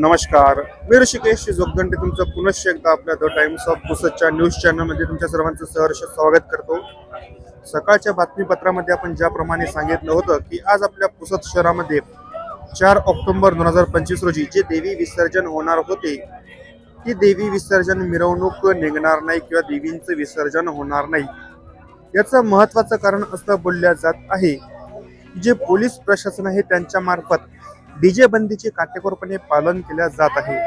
नमस्कार. मी ऋषिकेश जोगदंडे तुमचं पुनश्च एकदा आपल्या द टाइम्स ऑफ पुसदच्या न्यूज चॅनलमध्ये तुमच्या सर्वांचं सहर्ष स्वागत करतो. सकाळच्या बातमीपत्रामध्ये आपण ज्याप्रमाणे सांगितलं होतं की आज आपल्या पुसद शहरामध्ये चार ऑक्टोबर दोन हजार पंचवीस रोजी जे देवी विसर्जन होणार होते ती देवी विसर्जन मिरवणूक निघणार नाही किंवा देवींचं विसर्जन होणार नाही. याचं महत्त्वाचं कारण असं बोलल्या जात आहे जे पोलीस प्रशासन आहे त्यांच्या मार्फत डीजे बंदीचे काटेकोरपणे पालन केल्या जात आहे.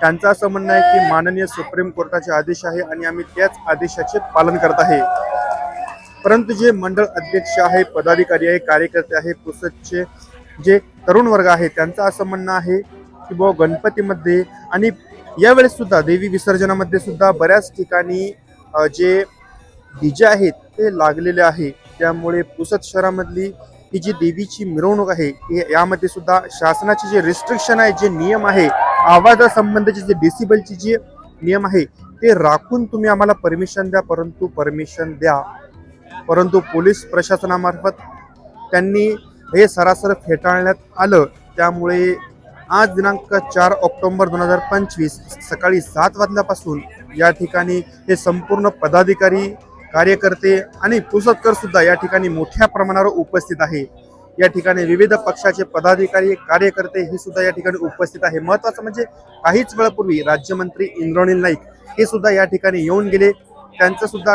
त्यांचं असं म्हणणं आहे की माननीय सुप्रीम कोर्टाचे आदेश आहे आणि आम्ही त्याच आदेशाचे पालन करत आहे. परंतु जे मंडळ अध्यक्ष आहे पदाधिकारी आहे कार्यकर्ते आहे पुसदचे जे तरुण वर्ग आहे त्यांचं असं म्हणणं आहे की बुवा गणपतीमध्ये आणि यावेळेस सुद्धा देवी विसर्जनामध्ये सुद्धा बऱ्याच ठिकाणी जे डीजे आहेत ते लागलेले आहे. त्यामुळे पुसद शहरामधली ही जी देवीची मिरवणूक आहे हे- यामध्ये सुद्धा शासनाचे जे रिस्ट्रिक्शन आहे जे नियम आहे आवाजासंबंधीचे जे डेसिबलचे जे नियम आहे ते राखून तुम्ही आम्हाला परमिशन द्या परंतु परमिशन द्या. परंतु पोलीस प्रशासनामार्फत त्यांनी हे सरासर फेटाळण्यात आलं. त्यामुळे आज दिनांक चार ऑक्टोंबर दोन हजार पंचवीस सकाळी सात वाजल्यापासून या ठिकाणी हे संपूर्ण पदाधिकारी कार्यकर्ते आणि पुसदकर सुद्धा या ठिकाणी मोठ्या प्रमाणावर उपस्थित आहे. या ठिकाणी विविध पक्षाचे पदाधिकारी कार्यकर्ते हे सुद्धा या ठिकाणी उपस्थित आहे. महत्वाचं म्हणजे काहीच वेळापूर्वी राज्यमंत्री इंद्राणी नाईक हे सुद्धा या ठिकाणी येऊन गेले. त्यांचं सुद्धा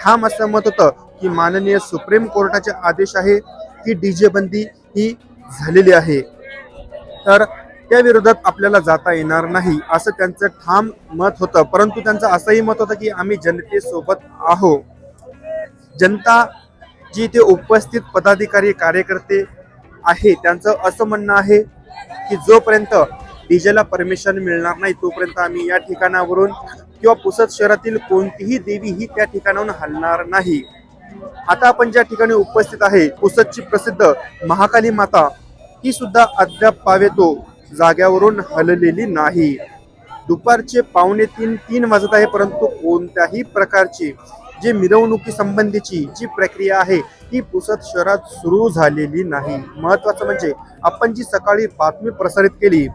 ठाम असं मत होतं की माननीय सुप्रीम कोर्टाचे आदेश आहे की डीजे बंदी ही झालेली आहे. तर त्या विरोधात आपल्याला जाता येणार नाही असं त्यांचं ठाम मत होतं. परंतु त्यांचं असंही मत होतं की आम्ही जनतेसोबत आहो जनता जी इथे उपस्थित पदाधिकारी कार्यकर्ते आहे त्यांचं असं म्हणणं आहे की जोपर्यंत डीजेला परमिशन मिळणार नाही तोपर्यंत आम्ही या ठिकाणावरून किंवा पुसद शहरातील कोणतीही देवी ही त्या ठिकाणाहून हलणार नाही. आता आपण ज्या ठिकाणी उपस्थित आहे पुसदची प्रसिद्ध महाकाली माता ही सुद्धा अद्याप पावेतो. जाग्यावरून हललेली नाही. दुपारचे पावणे तीन तीन वाजत आहे परंतु कोणत्याही प्रकारची जी मिरवणुकी संबंधीची जी प्रक्रिया आहे ही पुसद शहरात सुरू झालेली नाही. महत्वाचं म्हणजे आपण जी सकाळी बातमी प्रसारित केली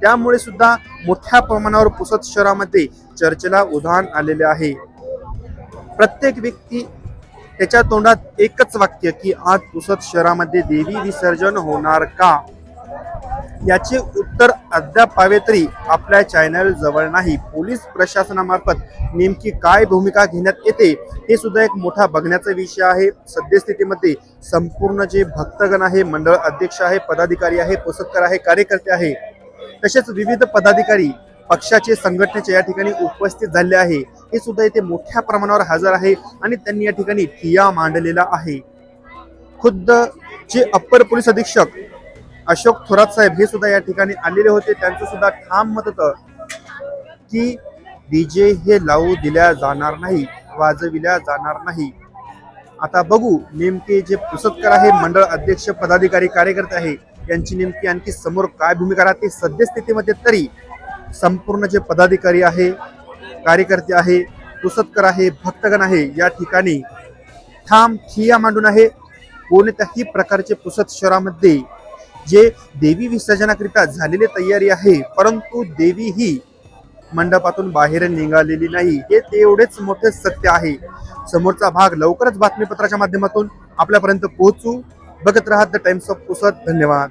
त्यामुळे सुद्धा मोठ्या प्रमाणावर पुसद शहरामध्ये चर्चेला उधाण आलेले आहे. प्रत्येक व्यक्ती त्याच्या तोंडात एकच वाक्य की आज पुसद शहरामध्ये देवी विसर्जन होणार का? याचे उत्तर अद्याप पावे तरी आपल्या चॅनल जवळ नाही. पोलीस प्रशासनामार्फत नेमकी काय भूमिका घेण्यात येते हे सुद्धा एक मोठा बघण्याचा विषय आहे. सद्यस्थितीमध्ये संपूर्ण जे भक्तगण आहे मंडळ अध्यक्ष आहे पदाधिकारी आहे पुसदकर आहे कार्यकर्ते आहे तसेच विविध पदाधिकारी पक्षाचे संघटनेचे या ठिकाणी उपस्थित झाले आहे. हे सुद्धा इथे मोठ्या प्रमाणावर हजर आहे आणि त्यांनी या ठिकाणी ठिया मांडलेला आहे. खुद्द जे अप्पर पोलीस अधीक्षक अशोक थोरात साहेब हे सुद्धा या ठिकाणी आलेले होते. त्यांचं सुद्धा ठाम मत होतं की डीजे हे लावू दिल्या जाणार नाही वाजविल्या जाणार नाही. आता बघू नेमके जे पुसतकर आहे मंडळ अध्यक्ष पदाधिकारी कार्यकर्ते आहे यांची नेमकी आणखी समोर काय भूमिका राहते सद्यस्थितीमध्ये तरी संपूर्ण जे पदाधिकारी आहे कार्यकर्ते आहे पुसतकर आहे भक्तगण आहे या ठिकाणी ठाम ठिया मांडून आहे. कोणत्याही प्रकारचे पुसद शहरामध्ये जे देवी विसर्जनाकरिता झालेली तयारी आहे परंतु देवी ही मंडपातून बाहेर निघालेली नाही. हे तेवढेच मोठे सत्य आहे. समोरचा भाग लवकरच बातमीपत्राच्या माध्यमातून आपल्यापर्यंत पोहोचू. बघत राहत द टाइम्स ऑफ पुसद धन्यवाद.